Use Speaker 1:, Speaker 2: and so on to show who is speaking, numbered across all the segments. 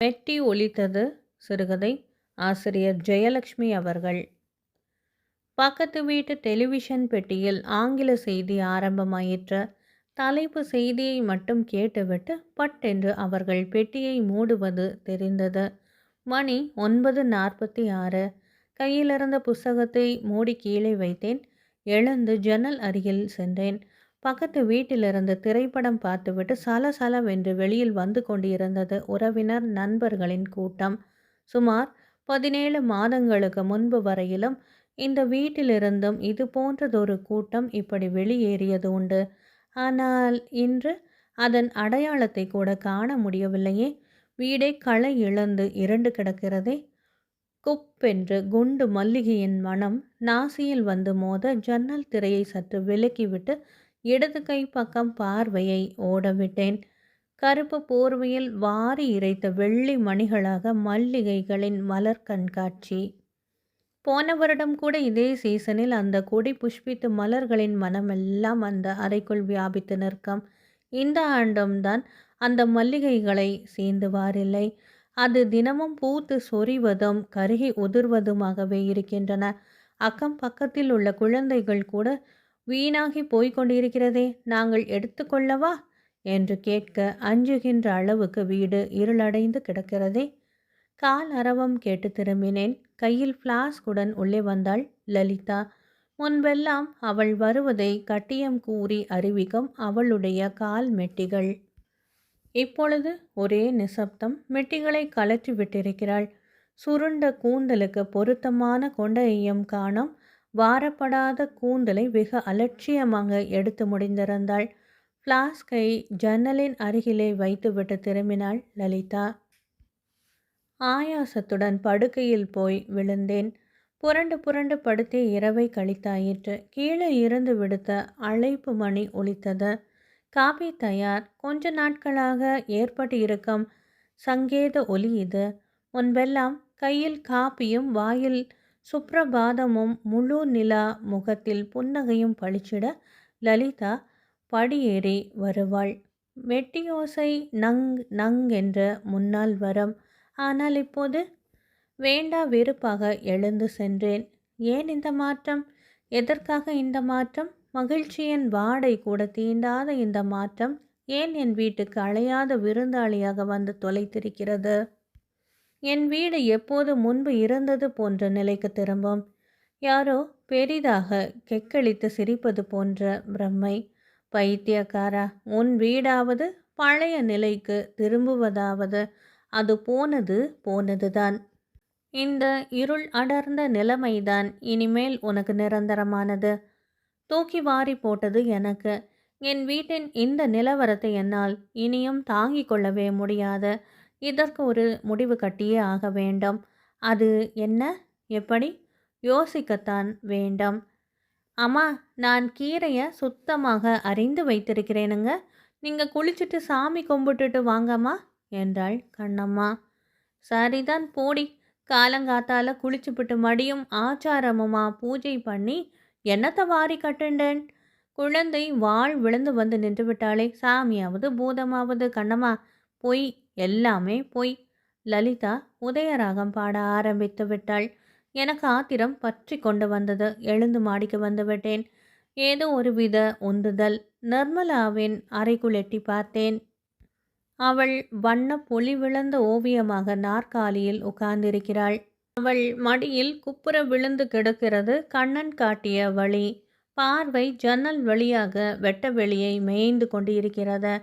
Speaker 1: வெட்டி ஒலித்தது சிறுகதை ஆசிரியர் ஜெயலட்சுமி அவர்கள். பக்கத்து வீட்டு டெலிவிஷன் பெட்டியில் ஆங்கில செய்தி ஆரம்பமாயிற்று தலைப்பு செய்தியை மட்டும் கேட்டுவிட்டு பட்டென்று அவர்கள் பெட்டியை மூடுவது தெரிந்தது. மணி ஒன்பது நாற்பத்தி ஆறு கையிலிருந்த புஸ்தகத்தை மூடி கீழே வைத்தேன். எழுந்து ஜன்னல் அருகில் சென்றேன். பக்கத்து வீட்டிலிருந்து திரைப்படம் பார்த்துவிட்டு சலசலவென்று வெளியில் வந்து கொண்டிருந்தது உறவினர் நண்பர்களின் கூட்டம். சுமார் பதினேழு மாதங்களுக்கு முன்பு வரையிலும் இந்த வீட்டிலிருந்தும் இது போன்றதொரு கூட்டம் இப்படி வெளியேறியது உண்டு. ஆனால் இன்று அதன் அடையாளத்தை கூட காண முடியவில்லையே. வீடே களை இழந்து இரண்டு கிடக்கிறதே. குப்பென்று குண்டு மல்லிகையின் மனம் நாசியில் வந்து மோத ஜன்னல் திரையை சற்று விலக்கிவிட்டு இடது கை பக்கம் பார்வையை ஓடவிட்டேன். கருப்பு போர்வையில் வாரி இறைத்த வெள்ளி மணிகளாக மல்லிகைகளின் மலர் கண்காட்சி. போன வருடம் கூட இதே சீசனில் அந்த கொடி புஷ்பித்து மலர்களின் மனமெல்லாம் அந்த அறைக்குள் வியாபித்து நிற்கும். இந்த ஆண்டும் தான் அந்த மல்லிகைகளை சேர்ந்துவாரில்லை அது தினமும் பூத்து சொறிவதும் கருகி உதிர்வதுமாகவே இருக்கின்றன. அக்கம் பக்கத்தில் உள்ள குழந்தைகள் கூட வீணாகி போய்க் கொண்டிருக்கிறதே நாங்கள் எடுத்துக்கொள்ளவா? என்று கேட்க அஞ்சுகின்ற அளவுக்கு வீடு இருளடைந்து கிடக்கிறதே. கால் அரவம் கேட்டு திரும்பினேன். கையில் ஃப்ளாஸ்குடன் உள்ளே வந்தாள் லலிதா. முன்பெல்லாம் அவள் வருவதை கட்டியம் கூறி அறிவிக்கும் அவளுடைய கால் மெட்டிகள். இப்பொழுது ஒரே நிசப்தம். மெட்டிகளை கலற்றி விட்டிருக்கிறாள் சுருண்ட கூந்தலுக்கு பொருத்தமான கொண்டையும் காணும். வாரப்படாத கூந்தலை வெகு அலட்சியமாக எடுத்து முடிந்திருந்தாள். ஃப்ளாஸ்கை ஜன்னலின் அருகிலே வைத்துவிட்டு திரும்பினாள் லலிதா. ஆயாசத்துடன் படுக்கையில் போய் விழுந்தேன். புரண்டு புரண்டு படுத்தே இரவை கழித்தாயிற்று. கீழே இருந்து விடுத்த அழைப்பு மணி ஒலித்தது. காபி தயார். கொஞ்ச நாட்களாக ஏற்பட்டு இருக்கும் சங்கேத ஒலி இது. முன்பெல்லாம் கையில் காப்பியும் வாயில் சுப்ரபாதமும் முழு நிலா முகத்தில் புன்னகையும் பளிச்சிட லலிதா படியேறி வருவாள். மெட்டியோசை நங் நங் என்ற முன்னால் வரம். ஆனால் இப்போது? வேண்டா வெறுப்பாக எழுந்து சென்றேன். ஏன் இந்த மாற்றம்? எதற்காக இந்த மாற்றம்? மகிழ்ச்சியின் வாடை கூட தீண்டாத இந்த மாற்றம். ஏன் என் வீட்டுக்கு அழையாத விருந்தாளியாக வந்து தொலைத்திருக்கிறது? என் வீடு எப்போது முன்பு இருந்தது போன்ற நிலைக்கு திரும்பும். யாரோ பெரிதாக கெக்களித்து சிரிப்பது போன்ற பிரம்மை. பைத்தியக்காரா உன் வீடாவது பழைய நிலைக்கு திரும்புவதாவது. அது போனது போனதுதான். இந்த இருள் அடர்ந்த நிலைமைதான் இனிமேல் உனக்கு நிரந்தரமானது. தூக்கி வாரி போட்டது எனக்கு. என் வீட்டின் இந்த நிலவரத்தை என்னால் இனியும் தாங்கிக் கொள்ளவே முடியாது. இதற்கு ஒரு முடிவு கட்டியே ஆக வேண்டும். அது என்ன? எப்படி? யோசிக்கத்தான் வேண்டும். அம்மா நான் கீரையை சுத்தமாக அறிந்து வைத்திருக்கிறேனுங்க. நீங்கள் குளிச்சுட்டு சாமி கும்பிட்டுட்டு வாங்கம்மா என்றாள் கண்ணம்மா. சரிதான் போடி. காலங்காத்தால குளிச்சுப்பிட்டு மடியும் ஆச்சாரமுமா பூஜை பண்ணி என்னத்தை வாரி கட்டுண்டேன்? குழந்தை வாழ் விழுந்து வந்து நின்று விட்டாலே சாமியாவது பூதமாவது கண்ணம்மா பொய் எல்லாமே பொய். லலிதா உதயராகம் பாட ஆரம்பித்து விட்டாள். எனக்கு ஆத்திரம் பற்றி கொண்டு வந்தது. எழுந்து மாடிக்கு வந்து விட்டேன். ஏதோ ஒரு வித உந்துதல். நிர்மலாவின் அறைக்குள் எட்டி பார்த்தேன். அவள் வண்ண பொலி விழுந்த ஓவியமாக நாற்காலியில் உட்கார்ந்திருக்கிறாள். அவள் மடியில் குப்புற விழுந்து கிடக்கிறது கண்ணன் காட்டிய வழி. பார்வை ஜன்னல் வழியாக வெட்ட வெளியை மேய்ந்து கொண்டு இருக்கிறது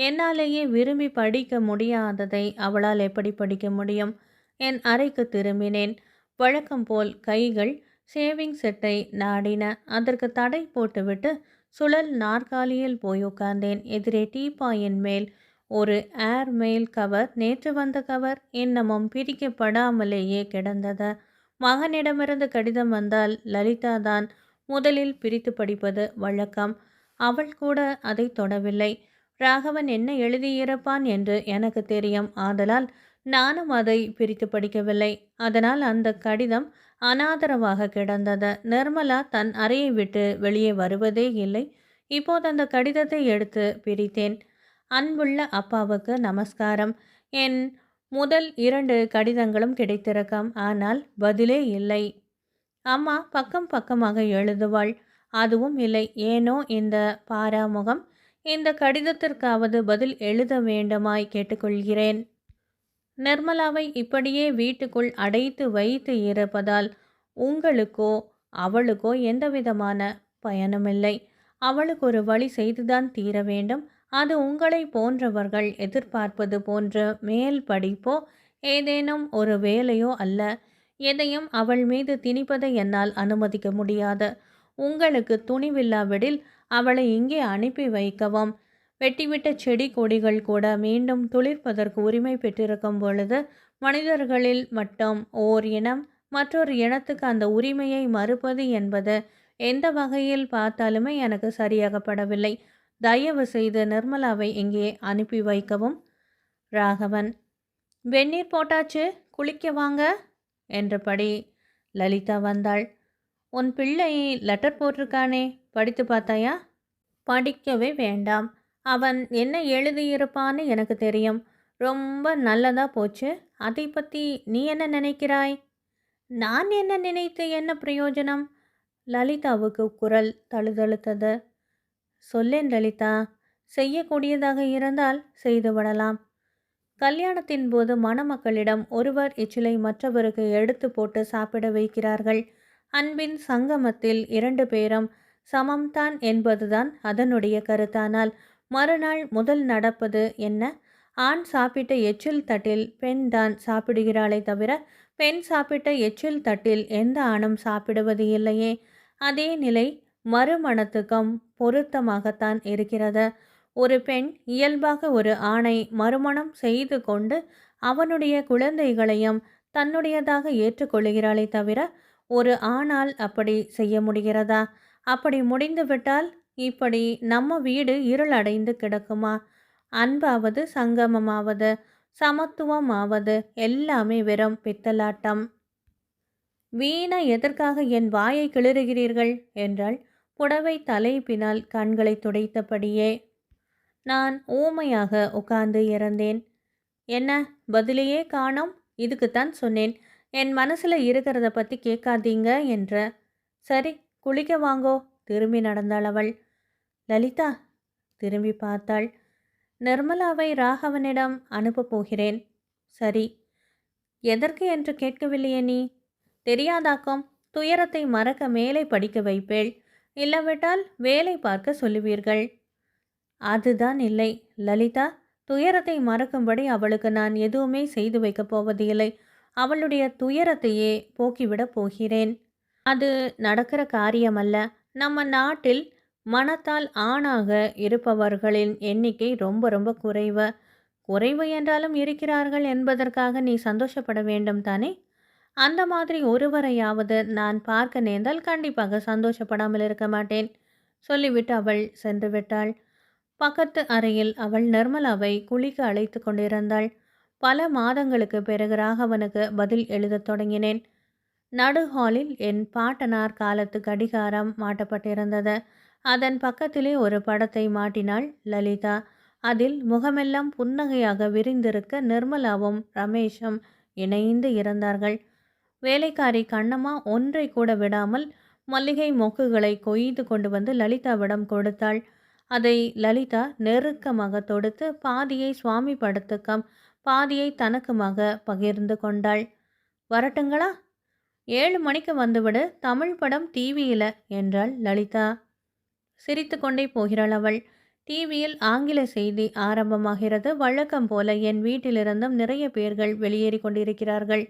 Speaker 1: என்னாலேயே விரும்பி படிக்க முடியாததை அவளால் எப்படி படிக்க முடியும்? என் அறைக்கு திரும்பினேன். வழக்கம் போல் கைகள் சேவிங் செட்டை நாடின. அதற்கு தடை போட்டுவிட்டு சுழல் நாற்காலியில் போய் உட்கார்ந்தேன். எதிரே டீப்பாயின் மேல் ஒரு ஏர் மெயில் கவர். நேற்று வந்த கவர் இன்னமும் பிரிக்கப்படாமலேயே கிடந்தது. மகனிடமிருந்து கடிதம் வந்தால் லலிதா தான் முதலில் பிரித்து படிப்பது வழக்கம். அவள் கூட அதை தொடவில்லை. ராகவன் என்ன எழுதியிருப்பான் என்று எனக்கு தெரியும். ஆதலால் நானும் அதை பிரித்து படிக்கவில்லை. அதனால் அந்த கடிதம் அனாதரவாக கிடந்தது. நிர்மலா தன் அறையை விட்டு வெளியே வருவதே இல்லை. இப்போது அந்த கடிதத்தை எடுத்து பிரித்தேன். அன்புள்ள அப்பாவுக்கு நமஸ்காரம். என் முதல் இரண்டு கடிதங்களும் கிடைத்திருக்கும். ஆனால் பதிலே இல்லை. அம்மா பக்கம் பக்கமாக எழுதுவாள். அதுவும் இல்லை. ஏனோ இந்த பாராமுகம் இந்த கடிதத்திற்காவது பதில் எழுத வேண்டுமாய் கேட்டுக்கொள்கிறேன். நிர்மலாவை இப்படியே வீட்டுக்குள் அடைத்து வைத்து இருப்பதால் உங்களுக்கோ அவளுக்கோ எந்தவிதமான பயனுமில்லை. அவளுக்கு ஒரு வழி செய்துதான் தீர வேண்டும். அது உங்களை போன்றவர்கள் எதிர்பார்ப்பது போன்ற மேல் படிப்போ ஏதேனும் ஒரு வேலையோ அல்ல. எதையும் அவள் மீது திணிப்பதை என்னால் அனுமதிக்க முடியாது. உங்களுக்கு துணிவில்லாவிடில் அவளை இங்கே அனுப்பி வைக்கவும். வெட்டிவிட்ட செடி கொடிகள் கூட மீண்டும் துளிர்ப்பதற்கு உரிமை பெற்றிருக்கும் பொழுது மனிதர்களில் மட்டும் ஓர் இனம் மற்றொரு இனத்துக்கு அந்த உரிமையை மறுப்பது என்பது எந்த வகையில் பார்த்தாலுமே எனக்கு சரியாகப்படவில்லை. தயவு செய்து நிர்மலாவை இங்கே அனுப்பி வைக்கவும். ராகவன் வெந்நீர் போட்டாச்சு குளிக்க வாங்க என்றபடி லலிதா வந்தாள். உன் பிள்ளை லெட்டர் போட்டிருக்கானே படித்து பார்த்தாயா? படிக்கவே வேண்டாம். அவன் என்ன எழுதியிருப்பான்னு எனக்கு தெரியும். ரொம்ப நல்லதா போச்சு. அதை பற்றி நீ என்ன நினைக்கிறாய்? நான் என்ன நினைத்து என்ன பிரயோஜனம்? லலிதாவுக்கு குரல் தழுதழுத்தது. சொல்லேன் லலிதா செய்யக்கூடியதாக இருந்தால் செய்துவிடலாம் கல்யாணத்தின் போது மணமக்களிடம் ஒருவர் எச்சிலை மற்றவருக்கு எடுத்து போட்டு சாப்பிட வைக்கிறார்கள். அன்பின் சங்கமத்தில் இரண்டு பேரும் சமம்தான் என்பதுதான் அதனுடைய கருத்தானால். மறுநாள் முதல் நடப்பது என்ன? ஆண் சாப்பிட்ட எச்சில் தட்டில் பெண் தான் சாப்பிடுகிறாளே தவிர பெண் சாப்பிட்ட எச்சில் தட்டில் எந்த ஆணும் சாப்பிடுவது இல்லையே? அதே நிலை மறுமணத்துக்கும் பொருத்தமாகத்தான் இருக்கிறது. ஒரு பெண் இயல்பாக ஒரு ஆணை மறுமணம் செய்து கொண்டு அவனுடைய குழந்தைகளையும் தன்னுடையதாக ஏற்றுக்கொள்கிறாளே தவிர ஒரு ஆணால் அப்படி செய்ய முடிகிறதா? அப்படி முடிந்துவிட்டால் இப்படி நம்ம வீடு இருளடைந்து கிடக்குமா? அன்பாவது சங்கமமாவது சமத்துவமாவது எல்லாமே வெறும் பித்தலாட்டம். வீணா எதற்காக என் வாயை கிளறுகிறீர்கள்? என்றால் புடவை தலைப்பினால் கண்களை துடைத்தபடியே. நான் ஊமையாக உட்கார்ந்து இறந்தேன். என்ன பதிலையே காணோம்? இதுக்குத்தான் சொன்னேன். என் மனசில் இருக்கிறத பற்றி கேட்காதீங்க என்ற. சரி குளிக்க வாங்கோ திரும்பி நடந்தாள் அவள். லலிதா திரும்பி பார்த்தாள். நிர்மலாவை ராகவனிடம் அனுப்பப் போகிறேன். சரி. எதற்கு என்று கேட்கவில்லையே நீ? தெரியாதாக்கும். துயரத்தை மறக்க மேலே படிக்க வைப்பேள். இல்லாவிட்டால் வேலை பார்க்க சொல்லுவீர்கள். அதுதான் இல்லை. லலிதா துயரத்தை மறக்கும்படி அவளுக்கு நான் எதுவுமே செய்து வைக்கப் போவதில்லை. அவளுடைய துயரத்தையே போக்கிவிடப் போகிறேன். அது நடக்கிற காரியமல்ல. நம்ம நாட்டில் மனத்தால் ஆணாக இருப்பவர்களின் எண்ணிக்கை ரொம்ப ரொம்ப குறைவு. குறைவு என்றாலும் இருக்கிறார்கள் என்பதற்காக நீ சந்தோஷப்பட வேண்டும் தானே? அந்த மாதிரி ஒருவரையாவது நான் பார்க்க நேர்ந்தால் கண்டிப்பாக சந்தோஷப்படாமல் இருக்க மாட்டேன். சொல்லிவிட்டு அவள் சென்று விட்டாள். பக்கத்து அறையில் அவள் நிர்மலாவை குளிக்க அழைத்து கொண்டிருந்தாள். பல மாதங்களுக்கு பிறகு ராகவனுக்கு பதில் எழுதத் தொடங்கினேன். நடுஹாலில் என் பாட்டனார் காலத்து கடிகாரம் மாட்டப்பட்டிருந்தது. அதன் பக்கத்திலே ஒரு படத்தை மாட்டினாள் லலிதா. அதில் முகமெல்லாம் புன்னகையாக விரிந்திருக்க நிர்மலாவும் ரமேஷும் இணைந்து இருந்தார்கள். வேலைக்காரி கண்ணம்மா ஒன்றை கூட விடாமல் மல்லிகை மொக்குகளை கொய்து கொண்டு வந்து லலிதாவிடம் கொடுத்தாள். அதை லலிதா நெருக்கமாக தொடுத்து பாதியை சுவாமி படத்துக்கும் பாதியை தனக்குமாக பகிர்ந்து கொண்டாள். வரட்டுங்களா? ஏழு மணிக்கு வந்துவிடு தமிழ் படம் டிவியில் என்றாள் லலிதா. சிரித்து கொண்டே போகிறாள் அவள். டிவியில் ஆங்கில செய்தி ஆரம்பமாகிறது. வழக்கம் போல என் வீட்டிலிருந்தும் நிறைய பேர்கள் வெளியேறி கொண்டிருக்கிறார்கள்.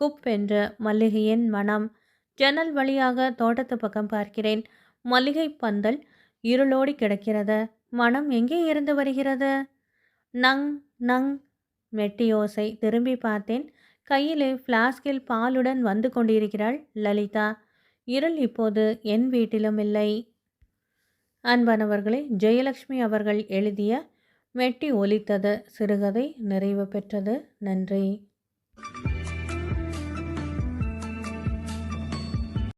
Speaker 1: குப் என்ற மல்லிகையின் மனம். ஜன்னல் வழியாக தோட்டத்து பக்கம் பார்க்கிறேன். மல்லிகை பந்தல் இருளோடி கிடக்கிறது. மனம் எங்கே இருந்து வருகிறது? நங் நங். மெட்டியோசை திரும்பி பார்த்தேன். கையிலே ஃப்ளாஸ்கில் பாலுடன் வந்து கொண்டிருக்கிறாள் லலிதா. இருள் இப்போது என் வீட்டிலும் இல்லை. அன்பானவர்களே ஜெயலக்ஷ்மி அவர்கள் எழுதிய மெட்டி ஒலித்தது சிறுகதை நிறைவு பெற்றது நன்றி.